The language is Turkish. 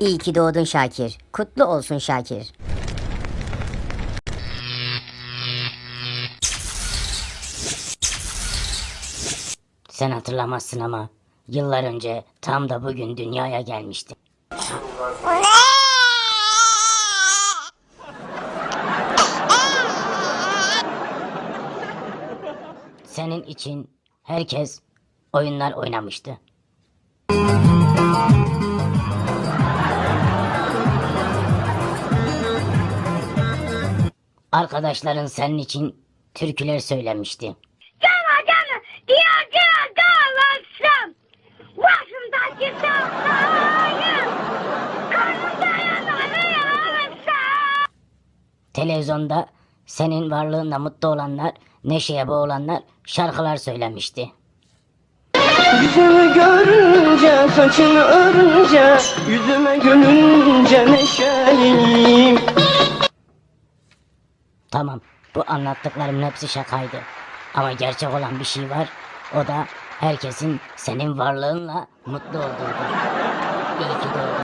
İyi ki doğdun Şakir. Kutlu olsun Şakir. Sen hatırlamazsın ama yıllar önce tam da bugün dünyaya gelmiştim. Senin için herkes oyunlar oynamıştı. Arkadaşların senin için türküler söylemişti. Gana gana diye diye dağılsam Başımdaki sağlayım Karnımda yanarı yanırsam Televizyonda senin varlığınla mutlu olanlar, neşeye boğulanlar şarkılar söylemişti. Yüzümü görünce, saçını örünce, yüzüme gülünce neşeliyim. Tamam, bu anlattıklarımın hepsi şakaydı. Ama gerçek olan bir şey var. O da herkesin senin varlığınla mutlu olduğudur. İyi ki doğdun.